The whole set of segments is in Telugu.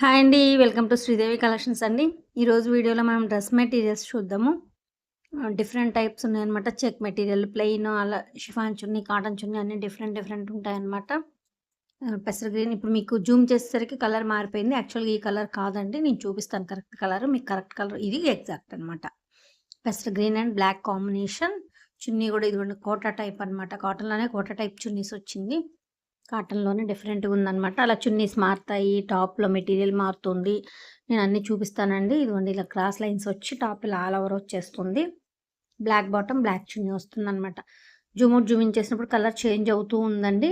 హాయ్ అండి వెల్కమ్ టు శ్రీదేవి కలెక్షన్స్ అండి. ఈరోజు వీడియోలో మనం డ్రెస్ మెటీరియల్స్ చూద్దాము. డిఫరెంట్ టైప్స్ ఉన్నాయన్నమాట. చెక్ మెటీరియల్ ప్లెయిన్ అలా షిఫాన్ చున్నీ కాటన్ చున్నీ అన్ని డిఫరెంట్ డిఫరెంట్ ఉంటాయన్నమాట. పెసర్ గ్రీన్ ఇప్పుడు మీకు జూమ్ చేసేసరికి కలర్ మారిపోయింది. యాక్చువల్గా ఈ కలర్ కాదండి. నేను చూపిస్తాను కరెక్ట్ కలర్. మీకు కరెక్ట్ కలర్. ఇది ఎగ్జాక్ట్ అనమాట పెసర్ green and black combination. Chunni కూడా ఇదిగోండి కోటా టైప్ అనమాట కాటన్లోనే కోటా టైప్ చున్నీస్ వచ్చింది. కాటన్లోనే డిఫరెంట్గా ఉందన్నమాట. అలా చున్నీస్ మారుతాయి టాప్లో మెటీరియల్ మారుతుంది. నేను అన్నీ చూపిస్తానండి. ఇదిగోండి ఇలా క్రాస్ లైన్స్ వచ్చి టాప్ ఇలా ఆల్ ఓవర్ వచ్చేస్తుంది. బ్లాక్ బాటమ్ బ్లాక్ చున్నీ వస్తుంది అనమాట జూమౌట్ అవుట్ జూమింగ్ చేసినప్పుడు కలర్ చేంజ్ అవుతూ ఉందండి.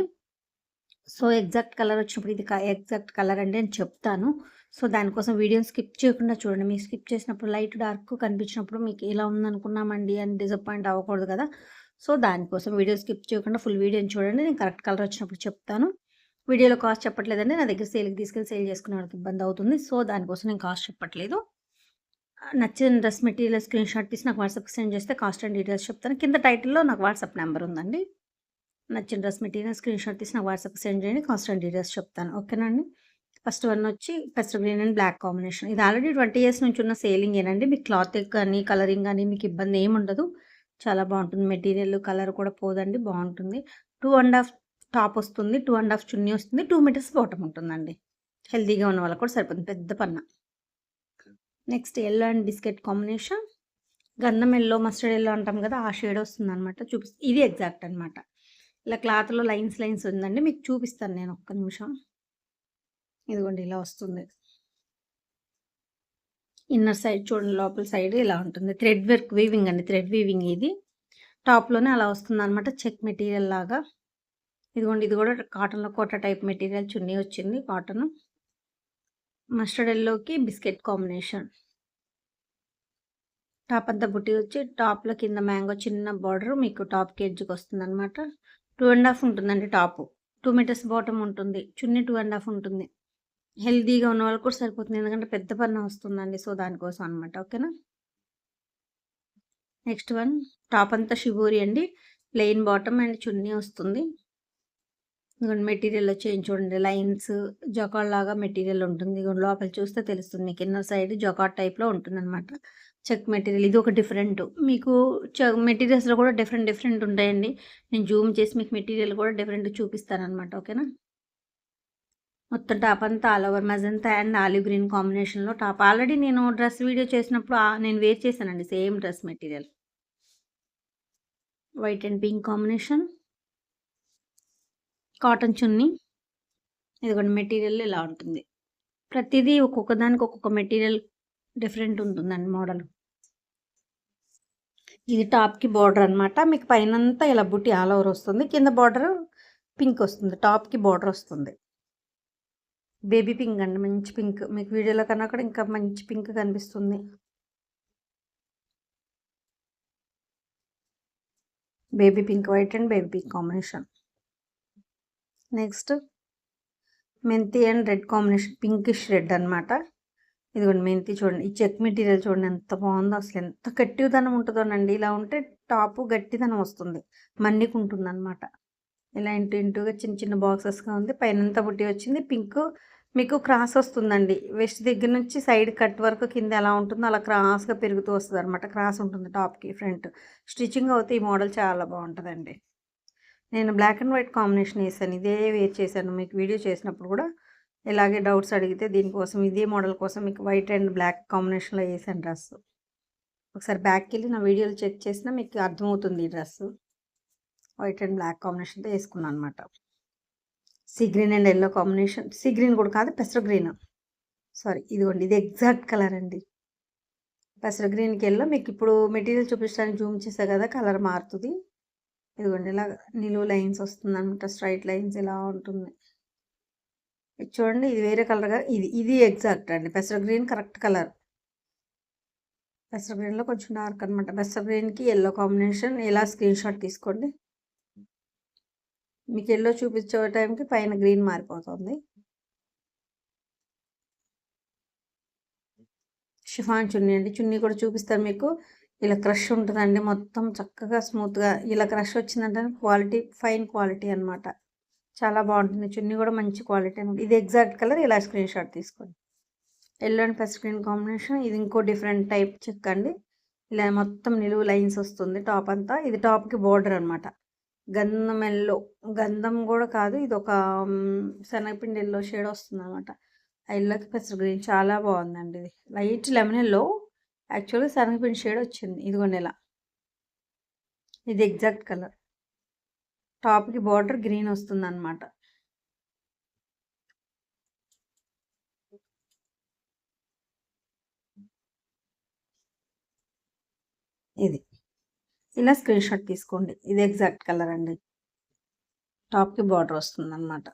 సో ఎగ్జాక్ట్ కలర్ వచ్చినప్పుడు ఇది ఎగ్జాక్ట్ కలర్ అండి అని చెప్తాను. సో దానికోసం వీడియోని స్కిప్ చేయకుండా చూడండి. మీకు స్కిప్ చేసినప్పుడు లైట్ డార్క్ కనిపించినప్పుడు మీకు ఇలా ఉందనుకున్నామండి అని డిసప్పాయింట్ అవ్వకూడదు కదా. సో దానికోసం వీడియో స్కిప్ చేయకుండా ఫుల్ వీడియోని చూడండి. నేను కరెక్ట్ కలర్ వచ్చినప్పుడు చెప్తాను. వీడియోలో కాస్ట్ చెప్పట్లేదండి. నా దగ్గర సేల్కి తీసుకెళ్ళి సేల్ చేసుకునే వాళ్ళకి ఇబ్బంది అవుతుంది. సో దానికోసం నేను కాస్ట్ చెప్పట్లేదు. నచ్చిన డ్రెస్ మెటీరియల్ స్క్రీన్ షాట్ తీసి నాకు వాట్సాప్కి సెండ్ చేస్తే కాస్ట్ అండ్ డీటెయిల్స్ చెప్తాను. కింద టైటిల్లో నాకు వాట్సాప్ నెంబర్ ఉందండి. నచ్చిన డ్రెస్ మెటీరియల్ స్క్రీన్ షాట్ తీసి నాకు వాట్సాప్కి సెండ్ చేయండి. కాస్ట్ అండ్ డీటెయిల్స్ చెప్తాను. ఓకేనండి ఫస్ట్ వన్ వచ్చి పెసర్ గ్రీన్ అండ్ బ్లాక్ కాంబినేషన్. ఇది ఆల్రెడీ ట్వంటీ ఇయర్స్ నుంచి ఉన్న సేలింగ్ ఏనండి మీకు క్లాత్ కానీ కలరింగ్ కానీ మీకు ఇబ్బంది ఏమి ఉండదు చాలా బాగుంటుంది. మెటీరియల్ కలర్ కూడా పోదండి బాగుంటుంది. టూ అండ్ హాఫ్ టాప్ వస్తుంది టూ అండ్ హాఫ్ చున్నీ వస్తుంది టూ మీటర్స్ బాటమ్ ఉంటుందండి. హెల్తీగా ఉన్న వాళ్ళకి కూడా సరిపోతుంది పెద్ద పన్న. Next yellow and biscuit combination. గంధం ఎల్లో మస్టర్డ్ ఎల్లో అంటాం కదా ఆ షేడ్ వస్తుంది అనమాట చూపి ఇది ఎగ్జాక్ట్ అనమాట ఇలా క్లాత్లో లైన్స్ లైన్స్ ఉందండి మీకు చూపిస్తాను నేను ఒక్క నిమిషం. ఇదిగోండి ఇలా వస్తుంది. ఇన్నర్ సైడ్ చూడండి లోపల సైడ్ ఇలా ఉంటుంది. థ్రెడ్ వర్క్ వీవింగ్ అండి థ్రెడ్ వీవింగ్ ఇది. టాప్లోనే అలా వస్తుంది అనమాట చెక్ మెటీరియల్ లాగా. ఇదిగోండి ఇది కూడా కాటన్లో కోట టైప్ మెటీరియల్ చున్నీ వచ్చింది కాటన్. మస్టర్డ్ ఎల్లోకి బిస్కెట్ కాంబినేషన్. టాప్ అంతా బుట్టి వచ్చి టాప్లో కింద మ్యాంగో చిన్న బార్డర్ మీకు టాప్ కేజ్కి వస్తుంది అనమాట టూ అండ్ హాఫ్ ఉంటుందండి టాపు టూ మీటర్స్ బాటమ్ ఉంటుంది. చున్నీ టూ అండ్ హాఫ్ ఉంటుంది. హెల్తీగా ఉన్న వాళ్ళకి కూడా సరిపోతుంది. ఎందుకంటే పెద్ద పన్న వస్తుందండి. సో దానికోసం అనమాట ఓకేనా? Next one. టాప్ అంతా షిబూరి అండి. ప్లెయిన్ బాటమ్ అండ్ చున్నీ వస్తుంది. మెటీరియల్ వచ్చి చూడండి. లైన్స్ జొకాట్ లాగా మెటీరియల్ ఉంటుంది. లోపల చూస్తే తెలుస్తుంది మీకు. ఇన్నర్ సైడ్ జొకాట్ టైప్లో ఉంటుంది అనమాట చెక్ మెటీరియల్. ఇది ఒక డిఫరెంట్. మీకు మెటీరియల్స్లో కూడా డిఫరెంట్ డిఫరెంట్ ఉంటాయండి. నేను జూమ్ చేసి మీకు మెటీరియల్ కూడా డిఫరెంట్ చూపిస్తాను అనమాట ఓకేనా? మొత్తం టాప్ అంతా all over magenta and olive green కాంబినేషన్లో టాప్ ఆల్రెడీ నేను డ్రెస్ వీడియో చేసినప్పుడు నేను వేర్ చేశానండి same dress material white and pink combination cotton chunni. ఇదిగోండి మెటీరియల్ ఇలా ఉంటుంది. ప్రతిదీ ఒక్కొక్క దానికి ఒక్కొక్క మెటీరియల్ డిఫరెంట్ ఉంటుందండి మోడల్ ఇది టాప్కి బార్డర్ అనమాట మీకు పైనంతా ఇలా బుట్టి ఆల్ ఓవర్ వస్తుంది. కింద బార్డర్ పింక్ వస్తుంది. టాప్కి బార్డర్ వస్తుంది. బేబీ పింక్ అండి. మంచి పింక్. మీకు వీడియోలో కన్నా కూడా ఇంకా మంచి పింక్ కనిపిస్తుంది. Baby pink white and baby pink combination. Next మెంతి and red combination. Pinkish red అనమాట ఇదిగోండి మెంతి చూడండి. ఈ చెక్ మెటీరియల్ చూడండి ఎంత బాగుందో. అసలు ఎంత గట్టిదనం ఉంటుందోనండి. ఇలా ఉంటే టాపు గట్టిదనం వస్తుంది. మన్నికుంటుంది అనమాట ఇలా ఇంటూ ఇంటూగా చిన్న చిన్న బాక్సెస్గా ఉంది. పైనంతా బుట్టి వచ్చింది. పింక్ మీకు క్రాస్ వస్తుందండి. వెస్ట్ దగ్గర నుంచి సైడ్ కట్ వరకు కింద ఎలా ఉంటుందో అలా క్రాస్గా పెరుగుతూ వస్తుంది అనమాట క్రాస్ ఉంటుంది టాప్కి ఫ్రంట్. స్టిచ్చింగ్ అవుతే ఈ మోడల్ చాలా బాగుంటుందండి. నేను బ్లాక్ అండ్ వైట్ కాంబినేషన్ వేసాను. ఇదే వేర్ చేశాను. మీకు వీడియో చేసినప్పుడు కూడా ఇలాగే డౌట్స్ అడిగితే దీనికోసం ఇదే మోడల్ కోసం మీకు వైట్ అండ్ బ్లాక్ కాంబినేషన్లో వేసాను డ్రెస్ ఒకసారి బ్యాక్కి వెళ్ళి నా వీడియోలు చెక్ చేసినా మీకు అర్థమవుతుంది ఈ డ్రెస్సు. వైట్ అండ్ బ్లాక్ కాంబినేషన్తో వేసుకున్నాను అనమాట sea green and yellow combination sea green కూడా కాదు పెసర గ్రీన్. సారీ ఇదిగోండి ఇది ఎగ్జాక్ట్ కలర్ అండి. పెసర గ్రీన్కి ఎల్లో మీకు ఇప్పుడు మెటీరియల్ చూపించడానికి జూమ్ చేసా కదా కలర్ మారుతుంది. ఇదిగోండి ఇలా నిలువు లైన్స్ వస్తుంది అనమాట స్ట్రైట్ లైన్స్ ఇలా ఉంటుంది. చూడండి ఇది వేరే కలర్గా ఇది ఇది ఎగ్జాక్ట్ అండి పెసర గ్రీన్ కరెక్ట్ కలర్. పెసర గ్రీన్లో కొంచెం డార్క్ అనమాట పెసర గ్రీన్కి ఎల్లో కాంబినేషన్ ఇలా స్క్రీన్ షాట్ తీసుకోండి. మీకు ఎల్లో చూపించే టైంకి పైన గ్రీన్ మారిపోతుంది. షిఫాన్ చున్నీ అండి. చున్నీ కూడా చూపిస్తాను మీకు. ఇలా క్రష్ ఉంటుందండి. మొత్తం చక్కగా స్మూత్గా ఇలా క్రష్ వచ్చిందంటే క్వాలిటీ ఫైన్ క్వాలిటీ అనమాట చాలా బాగుంటుంది. చున్నీ కూడా మంచి క్వాలిటీ అనమాట ఇది ఎగ్జాక్ట్ కలర్ ఇలా స్క్రీన్ షాట్ తీసుకోండి. ఎల్లో అండ్ పెస్ట్ గ్రీన్ కాంబినేషన్ ఇది ఇంకో డిఫరెంట్ టైప్ చెక్ అండి. ఇలా మొత్తం నిలువు లైన్స్ వస్తుంది. టాప్ అంతా. ఇది టాప్కి బార్డర్ అనమాట గంధం ఎల్లో గంధం కూడా కాదు ఇది ఒక శనగపిండి ఎల్లో షేడ్ వస్తుంది అనమాట ఆ ఎల్లోకి పెస్ట్ గ్రీన్ చాలా బాగుందండి ఇది. లైట్ లెమన్ ఎల్లో యాక్చువల్గా శనగపిండి షేడ్ వచ్చింది ఇదిగోండి ఇలా ఇది ఎగ్జాక్ట్ కలర్. టాప్కి బార్డర్ గ్రీన్ వస్తుంది అనమాట ఇది ఇలా స్క్రీన్ షాట్ తీసుకోండి. ఇది ఎగ్జాక్ట్ కలర్ అండి. టాప్కి బార్డర్ వస్తుంది అనమాట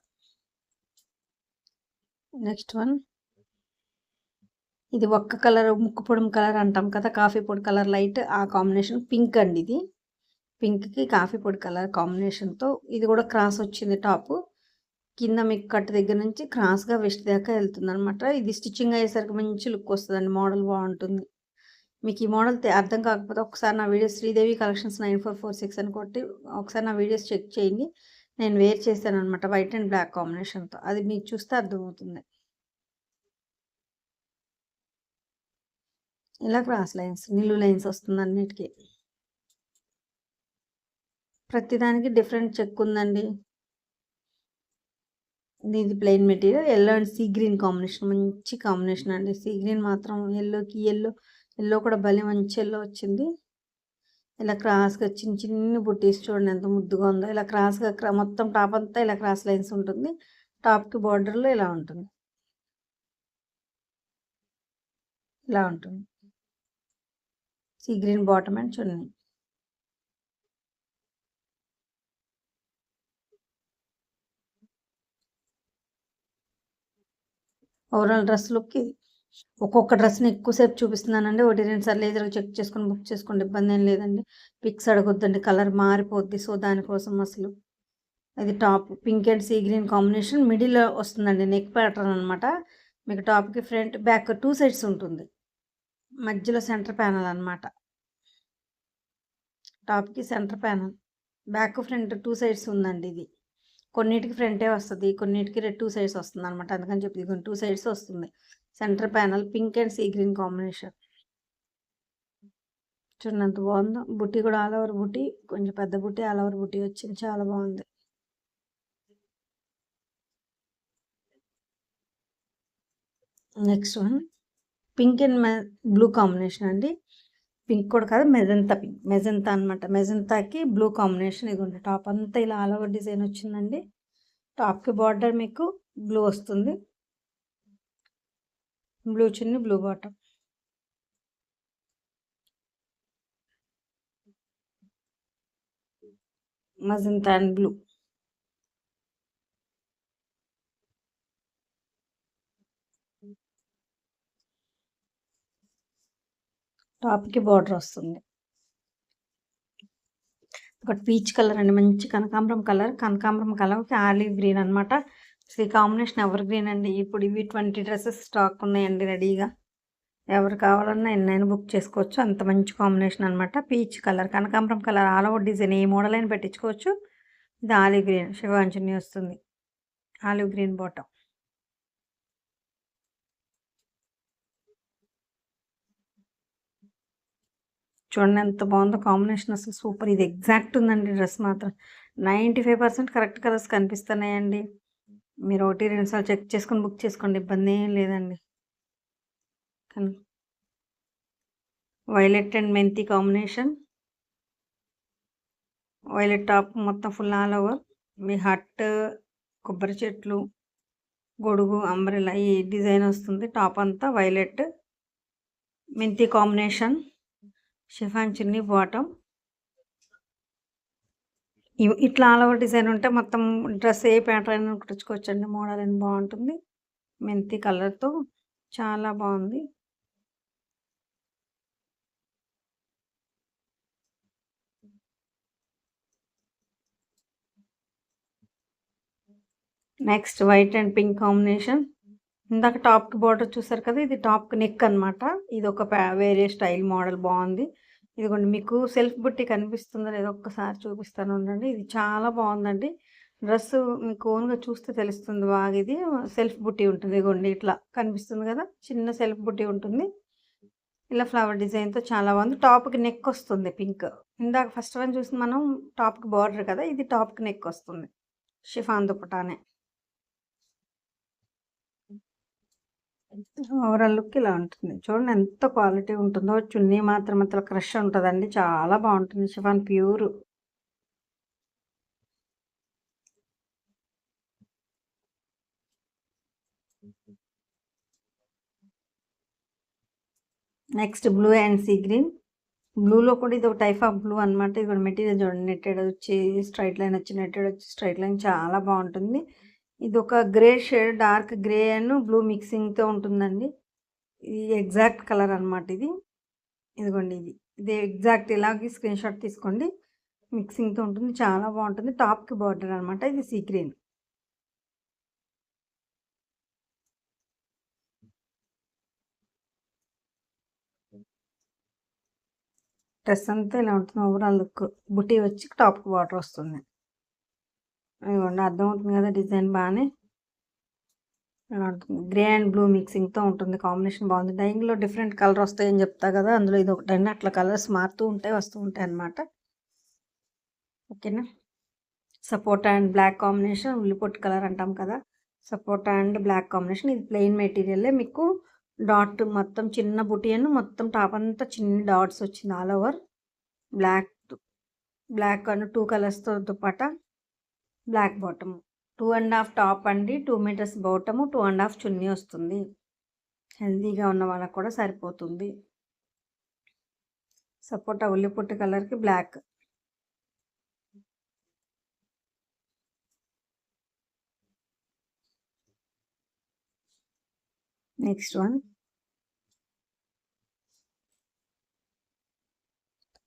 నెక్స్ట్ వన్ ఇది ఒక్క కలర్ ముక్కు పొడి కలర్ అంటాం కదా కాఫీ పొడి కలర్ లైట్ ఆ కాంబినేషన్ పింక్ అండి ఇది. పింక్కి కాఫీ పొడి కలర్ కాంబినేషన్తో ఇది కూడా క్రాస్ వచ్చింది టాప్ కింద మీకు కట్ దగ్గర నుంచి క్రాస్గా వెస్ట్ దాకా వెళ్తుంది అనమాట ఇది స్టిచ్చింగ్ అయ్యేసరికి మంచి లుక్ వస్తుందండి మోడల్ బాగుంటుంది. మీకు ఈ మోడల్ అర్థం కాకపోతే ఒకసారి నా videos Sridevi collections nine four four six అని కొట్టి ఒకసారి నా వీడియోస్ చెక్ చేయండి. నేను వేర్ చేశాను అనమాట వైట్ అండ్ బ్లాక్ కాంబినేషన్తో. అది మీకు చూస్తే అర్థమవుతుంది. ఇలా క్రాస్ లైన్స్ నిలువు లైన్స్ వస్తుంది అన్నిటికీ ప్రతిదానికి డిఫరెంట్ చెక్ ఉందండి. ఇది plain material yellow and sea green combination. మంచి కాంబినేషన్ అండి. సీ గ్రీన్ మాత్రం ఎల్లోకి ఎల్లో ఎల్లో కూడా భలే మంచి ఎల్లో వచ్చింది. ఇలా క్రాస్గా చిన్న చిన్న బుట్టీస్ చూడండి ఎంత ముద్దుగా ఉందో. ఇలా క్రాస్గా మొత్తం టాప్ అంతా ఇలా క్రాస్ లైన్స్ ఉంటుంది. టాప్కి బార్డర్లో ఇలా ఉంటుంది. ఇలా ఉంటుంది. సీ గ్రీన్ బాటమ్ అండ్ చూడండి ఓవరాల్ డ్రెస్ లుక్ ఇది. ఒక్కొక్క డ్రెస్ని ఎక్కువసేపు చూపిస్తున్నానండి. ఒకటి రెండు సార్లు ఏదో చెక్ చేసుకొని బుక్ చేసుకోండి. ఇబ్బంది ఏం లేదండి. పిక్స్ అడగొద్దండి. కలర్ మారిపోద్ది. సో దానికోసం అసలు అది top pink and sea green combination middle వస్తుందండి. నెక్ ప్యాటర్న్ అనమాట మీకు టాప్కి ఫ్రంట్ బ్యాక్ టూ సైడ్స్ ఉంటుంది. మధ్యలో సెంటర్ ప్యానల్ అనమాట టాప్కి centre panel. Back front two sides ఉందండి ఇది. కొన్నిటికి ఫ్రంటే వస్తుంది. కొన్నిటికి టూ సైడ్స్ వస్తుంది అనమాట అందుకని చెప్పి కొన్ని టూ సైడ్స్ వస్తుంది. Centre panel pink and sea green combination. చూడండి ఎంత బాగుందో. బుట్టి కూడా ఆల్ ఓవర్ బుట్టి కొంచెం పెద్ద బుట్టి ఆల్ ఓవర్ బుట్టి వచ్చింది. చాలా బాగుంది. Next one pink and blue combination అండి. పింక్ కూడా కాదు మెజంతా పింక్ మెజంతా అనమాట మెజంతాకి బ్లూ కాంబినేషన్ ఇది ఉంది. టాప్ అంతా ఇలా ఆల్ ఓవర్ డిజైన్ వచ్చిందండి. టాప్కి బార్డర్ మీకు బ్లూ వస్తుంది. బ్లూ చిన్ని blue bottom magenta and blue టాప్కి border వస్తుంది. ఒకటి పీచ్ కలర్ అండి మంచి కనకాంబరం కలర్ కనకాంబరం కలర్కి ఆలివ్ గ్రీన్ అనమాట ఈ కాంబినేషన్ ఎవర్ గ్రీన్ అండి ఇప్పుడు ఇవి ట్వంటీ డ్రెస్సెస్ స్టాక్ ఉన్నాయండి రెడీగా. ఎవరు కావాలన్నా ఎన్నైనా బుక్ చేసుకోవచ్చు. అంత మంచి కాంబినేషన్ అనమాట పీచ్ కలర్ కనకాంబరం కలర్ ఆల్ ఓవర్ డిజైన్ ఏ మోడల్ అయినా పెట్టించుకోవచ్చు. ఇది ఆలివ్ గ్రీన్ శివాంజని వస్తుంది. Olive green bottom. చూడండి ఎంత బాగుందో కాంబినేషన్ అసలు సూపర్. ఇది ఎగ్జాక్ట్ ఉందండి డ్రెస్ మాత్రం. Ninety five percent correct colours కనిపిస్తున్నాయండి. మీరు ఒకటి రెండు సార్లు చెక్ చేసుకొని బుక్ చేసుకోండి. ఇబ్బంది ఏం లేదండి. వైలెట్ అండ్ మెంతి కాంబినేషన్. వైలెట్ టాప్ మొత్తం ఫుల్ ఆల్ ఓవర్. మీ హట్ కొబ్బరి చెట్లు గొడుగు అంబ్రెలా ఈ డిజైన్ వస్తుంది. టాప్ అంతా వైలెట్. మెంతి కాంబినేషన్. షిఫాన్ చిన్ని బాటమ్. ఇట్లా ఆల్ ఓవర్ డిజైన్ ఉంటే మొత్తం డ్రెస్ ఏ ప్యాటర్న్ కుట్టించుకోవచ్చండి. మోడల్ అని బాగుంటుంది. మెంతి కలర్తో చాలా బాగుంది. Next white and pink combination. ఇందాక టాప్కి బార్డర్ చూసారు కదా ఇది టాప్కి నెక్ అనమాట ఇది ఒక వేరే స్టైల్ మోడల్ బాగుంది. ఇదిగోండి మీకు సెల్ఫ్ బుట్టి కనిపిస్తుందో లేదో ఒక్కసారి చూపిస్తాను ఉండండి ఇది చాలా బాగుందండి డ్రెస్సు మీకు ఓన్‌గా చూస్తే తెలుస్తుంది బాగా ఇది. సెల్ఫ్ బుట్టి ఉంటుంది. ఇదిగోండి ఇట్లా కనిపిస్తుంది కదా చిన్న సెల్ఫ్ బుట్టి ఉంటుంది. ఇలా ఫ్లవర్ డిజైన్‌తో చాలా బాగుంది. టాప్‌కి నెక్ వస్తుంది పింక్. ఇందాక ఫస్ట్ వన్ చూసి మనం టాప్‌కి బార్డర్ కదా! ఇది టాప్‌కి నెక్ వస్తుంది. షిఫాన్ దుపటానే. ఓవరాల్ లుక్ ఇలా ఉంటుంది. చూడండి ఎంత క్వాలిటీ ఉంటుందో. చున్నీ మాత్రం అసలు క్రష్ ఉంటుందండి చాలా బాగుంటుంది. Chiffon pure. Next blue and sea green. బ్లూలో కూడా ఇది ఒక టైప్ ఆఫ్ బ్లూ అనమాట. ఇది కూడా మెటీరియల్ చూడండి నెట్టెడ్ వచ్చి స్ట్రైట్ లైన్ వచ్చి నెట్టెడ్ వచ్చి స్ట్రైట్ లైన్ చాలా బాగుంటుంది. ఇది ఒక grey shade dark grey and blue మిక్సింగ్‌తో ఉంటుందండి. ఇది ఎగ్జాక్ట్ కలర్ అనమాట ఇది. ఇదిగోండి ఇది. ఇది ఎగ్జాక్ట్ ఇలాగే స్క్రీన్ షాట్ తీసుకోండి. మిక్సింగ్‌తో ఉంటుంది. చాలా బాగుంటుంది. టాప్‌కి బార్డర్ అనమాట. ఇది సీ గ్రీన్. డ్రెస్ అంతా ఇలా ఉంటుంది. Overall look. బుటీ వచ్చి టాప్‌కి బార్డర్ వస్తుంది. ఇదిగోండి అర్థమవుతుంది కదా! డిజైన్ బాగానే గ్రే అండ్ బ్లూ మిక్సింగ్‌తో ఉంటుంది. కాంబినేషన్ బాగుంది. డైయింగ్‌లో డిఫరెంట్ కలర్ వస్తాయని చెప్తా కదా! అందులో ఇది ఒకటండి. అట్లా కలర్స్ మారుతూ ఉంటాయి. వస్తూ ఉంటాయి అన్నమాట. ఓకేనా? సపోటా అండ్ బ్లాక్ కాంబినేషన్ ఉల్లిపొట్టు కలర్ అంటాం కదా! సపోటా అండ్ బ్లాక్ కాంబినేషన్. ఇది ప్లెయిన్ మెటీరియలే మీకు డాట్ మొత్తం చిన్న బుటియన్ మొత్తం టాప్ అంతా చిన్న డాట్స్ వచ్చింది all over. Black black and two కలర్స్‌తో dupatta black bottom two and half top అండి. Two metres bottom. 2 ½ చున్నీ వస్తుంది. హెల్తీగా ఉన్న వాళ్ళకి కూడా సరిపోతుంది. సపోటా ఉల్లిపొట్టు కలర్‌కి బ్లాక్. Next one.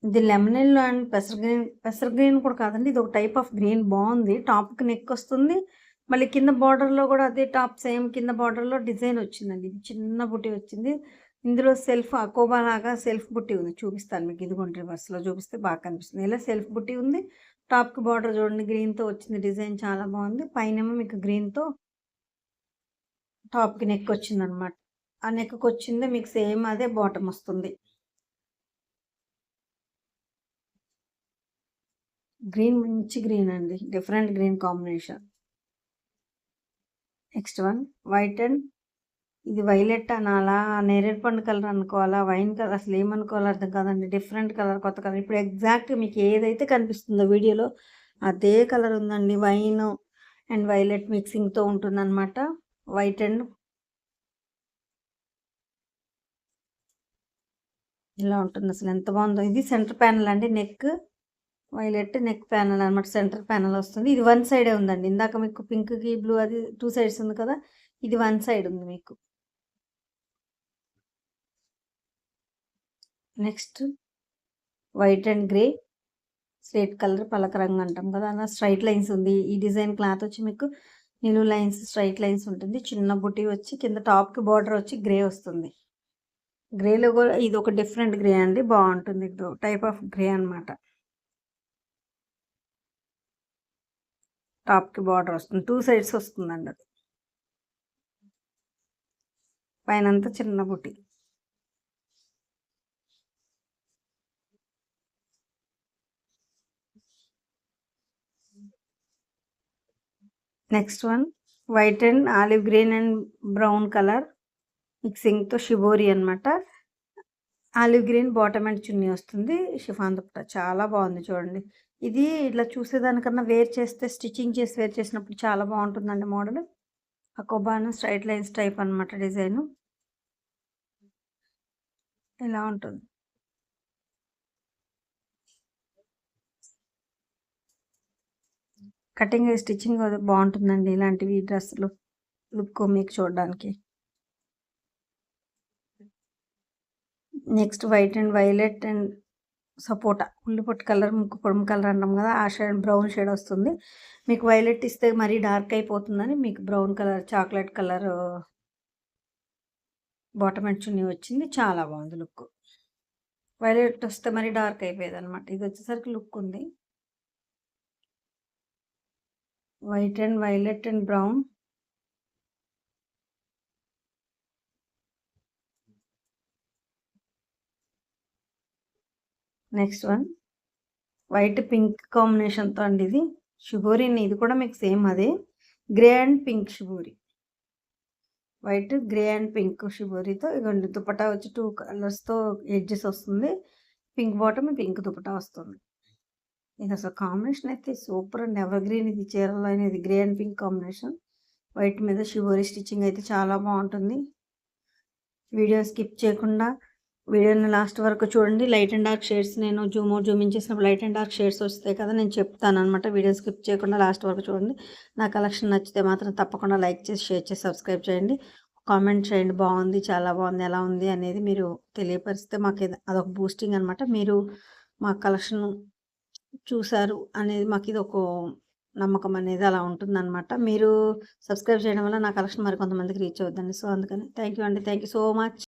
ఇది లెమన్ ఎల్లో అండ్ పెసర్ గ్రీన్ పెసర్ గ్రీన్ కూడా కాదండి. ఇది ఒక టైప్ ఆఫ్ గ్రీన్ బాగుంది టాప్‌కి నెక్ వస్తుంది. మళ్ళీ కింద బార్డర్‌లో కూడా అదే టాప్ సేమ్ కింద బార్డర్‌లో డిజైన్ వచ్చిందండి. ఇది చిన్న బుట్టి వచ్చింది. ఇందులో సెల్ఫ్ అకోబా లాగా సెల్ఫ్ బుట్టి ఉంది. చూపిస్తాను మీకు. ఇదిగోండి రివర్స్‌లో చూపిస్తే బాగా కనిపిస్తుంది. ఇలా సెల్ఫ్ బుట్టి ఉంది. టాప్‌కి బార్డర్ చూడండి గ్రీన్‌తో వచ్చింది. డిజైన్ చాలా బాగుంది. పైనేమో మీకు గ్రీన్‌తో టాప్‌కి నెక్ వచ్చిందనమాట. ఆ నెక్‌కి వచ్చిందే మీకు సేమ్ అదే బాటమ్ వస్తుంది. గ్రీన్ మంచి గ్రీన్ అండి. Different green combination. Next one white and ఇది వైలెట్ అనాలా? నేరేడు పండు కలర్ అనుకోవాలా? వైన్ కలర్ అసలు ఏమనుకోవాలో అర్థం కాదండి. డిఫరెంట్ కలర్ కొత్త కలర్. ఇప్పుడు ఎగ్జాక్ట్ మీకు ఏదైతే కనిపిస్తుందో వీడియోలో అదే కలర్ ఉందండి. వైన్ అండ్ వైలెట్ మిక్సింగ్‌తో ఉంటుందన్నమాట. వైట్ అండ్ ఇలా ఉంటుంది. అసలు ఎంత బాగుందో. ఇది సెంటర్ ప్యానల్ అండి. నెక్ వైలెట్ నెక్ ప్యానల్ అనమాట. సెంటర్ ప్యానెల్ వస్తుంది. ఇది వన్ సైడే ఉందండి. ఇందాక మీకు పింక్‌కి బ్లూ అది టూ సైడ్స్ ఉంది కదా! ఇది వన్ సైడ్ ఉంది మీకు. Next white and grey slate colour పలక రంగు అంటాం కదా! అలా స్ట్రైట్ లైన్స్ ఉంది. ఈ డిజైన్ క్లాత్ వచ్చి మీకు నిలువు లైన్స్ స్ట్రైట్ లైన్స్ ఉంటుంది. చిన్న బుటీ వచ్చి కింద టాప్‌కి బార్డర్ వచ్చి గ్రే వస్తుంది. గ్రేలో కూడా ఇది ఒక డిఫరెంట్ గ్రే అండి. బాగుంటుంది. ఇది టైప్ ఆఫ్ గ్రే అనమాట. టాప్‌కి బార్డర్ వస్తుంది. టూ సైడ్స్ వస్తుందండి అది. పైనంతా చిన్న బుటి next one white and olive green and brown colour మిక్సింగ్‌తో shibori అనమాట. Olive green bottom and chunni వస్తుంది. షిఫాన్ దుప్పట చాలా బాగుంది చూడండి. ఇది ఇట్లా చూసేదానికన్నా వేర్ చేస్తే స్టిచ్చింగ్ చేసి వేర్ చేసినప్పుడు చాలా బాగుంటుందండి మోడల్. అకోబాను స్ట్రైట్ లైన్స్ టైప్ అనమాట డిజైను. ఇలా ఉంటుంది. కటింగ్ స్టిచ్చింగ్ బాగుంటుందండి. ఇలాంటివి డ్రెస్సులు లుక్ మీకు చూడడానికి. Next white and violet and సపోటా ఉల్లిపొట్టు కలర్ ముక్కు పొడుము కలర్ అంటాం కదా! ఆ షేడ్ బ్రౌన్ షేడ్ వస్తుంది. మీకు వైలెట్ ఇస్తే మరీ డార్క్ అయిపోతుందని మీకు brown colour chocolate colour bottom and chunni వచ్చింది. చాలా బాగుంది లుక్. వైలెట్ వస్తే మరీ డార్క్ అయిపోయేది అనమాట ఇది వచ్చేసరికి లుక్ ఉంది. White and violet and brown next one white pink కాంబినేషన్తో అండి ఇది. షుబోరిని ఇది కూడా మీకు సేమ్ అదే. Grey and pink shibori white grey and pink షుబోరితో ఇవ్వండి దుపటా వచ్చి టూ కలర్స్తో ఎడ్జెస్ వస్తుంది. పింక్ బాటమ్ పింక్ దుపటా వస్తుంది. ఇది అసలు కాంబినేషన్ అయితే సూపర్ అండ్. ఎవర్ గ్రీన్ ఇది చీరలో అనేది grey and pink combination white మీద షివోరీ స్టిచ్చింగ్ అయితే చాలా బాగుంటుంది. వీడియో స్కిప్ చేయకుండా వీడియోని లాస్ట్ వరకు చూడండి. లైట్ అండ్ డార్క్ షేడ్స్ నేను జూమ్ జూమింగ్ చేసినప్పుడు లైట్ అండ్ డార్క్ షేడ్స్ వస్తాయి కదా నేను చెప్తాను అనమాట వీడియో స్కిప్ చేయకుండా లాస్ట్ వరకు చూడండి. నా కలెక్షన్ నచ్చితే మాత్రం తప్పకుండా లైక్ చేసి షేర్ చేసి సబ్స్క్రైబ్ చేయండి. కామెంట్ చేయండి. బాగుంది చాలా బాగుంది ఎలా ఉంది అనేది మీరు తెలియపరిస్తే మాకు అదొక బూస్టింగ్ అనమాట మీరు మా కలెక్షన్ చూసారు అనేది మాకు ఇది ఒక నమ్మకం అనేది అలా ఉంటుందన్నమాట. మీరు సబ్స్క్రైబ్ చేయడం వల్ల నా కలెక్షన్ మరి కొంతమందికి రీచ్ అవుతుందండి సో అందుకని థ్యాంక్ యూ అండి. Thank you so much